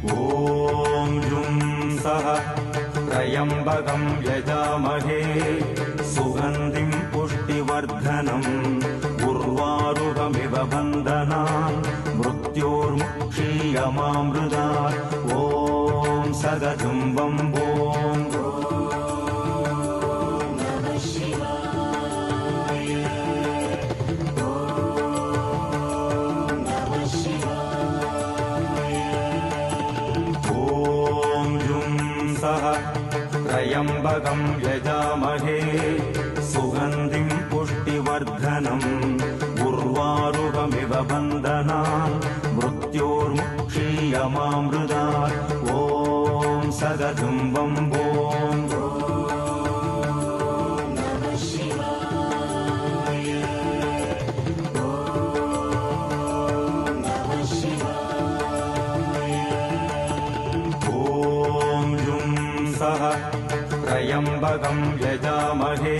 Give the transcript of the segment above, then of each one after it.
ॐ जुं सः त्र्यम्बकं यजामहे सुगन्धिं पुष्टिवर्धनम् उर्वारुकमिव बन्धनान् मृत्योर्मुक्षीयमामृदा ॐ सगजुम्बं त्र्यम्बकं यजामहे सुगन्धिं पुष्टिवर्धनम् उर्वारुकमिव बन्धनान् मृत्योर्मुक्षीयमामृदा ॐ सगजुम्बं सः त्र्यम्बकं यजामहे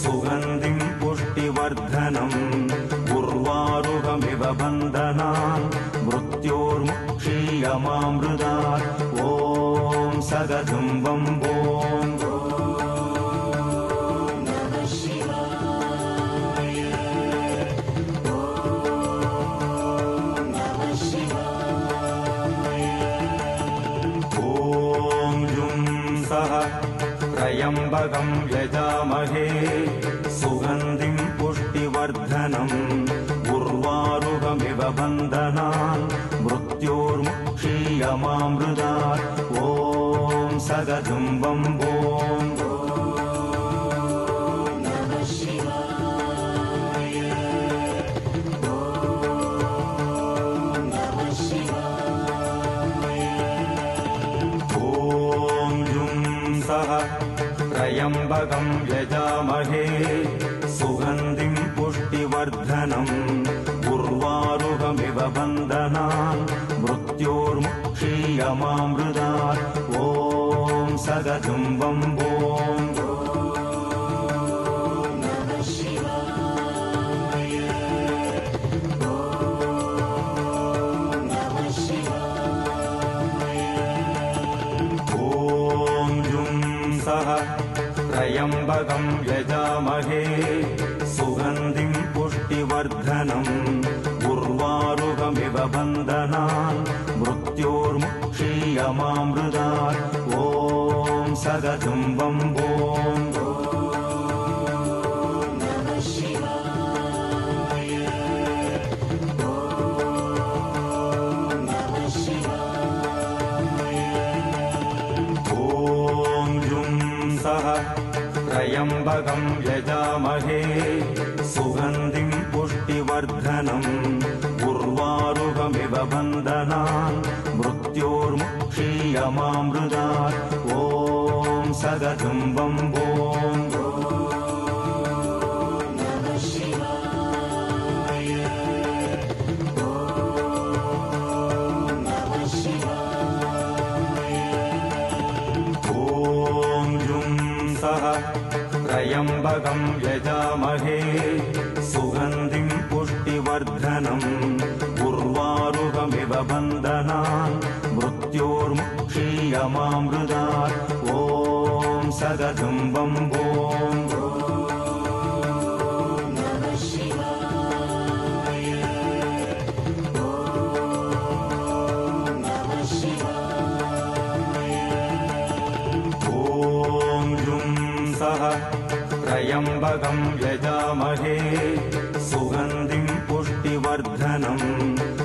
सुगन्धिं पुष्टिवर्धनम् उर्वारुकमिव बन्धनान् मृत्योर्मुक्षीयमामृदा ॐ सगजुम्बं त्र्यम्बकं यजामहे। सुगन्धिं पुष्टिवर्धनम् उर्वारुकमिव बन्धनान् मृत्योर्मुक्षीयमामृदा ॐ सगजुम्बं त्र्यम्बकं यजामहे सुगन्धिं पुष्टिवर्धनम् उर्वारुकमिव बन्धनान् मृत्योर्मुक्षीयमामृदा ॐ सगजुम्बं ॐ ॐ जुं सः त्र्यम्बकं यजामहे। सुगन्धिं पुष्टिवर्धनम् उर्वारुकमिव बन्धनान् मृत्योर्मुक्षीयमामृदा ॐ सगजुम्बं ॐ त्र्यम्बकं यजामहे सुगन्धिं पुष्टिवर्धनम् उर्वारुकमिव बन्धनान् मृत्योर्मुक्षीयमामृदा ॐ सगजुम्बं त्र्यम्बकं यजामहे सुगन्धिं पुष्टिवर्धनम् उर्वारुकमिव बन्धनान् मृत्योर्मुक्षीयमामृदा ॐ सगजुम्बं सः त्र्यम्बकं यजामहे सुगन्धिं पुष्टिवर्धनम्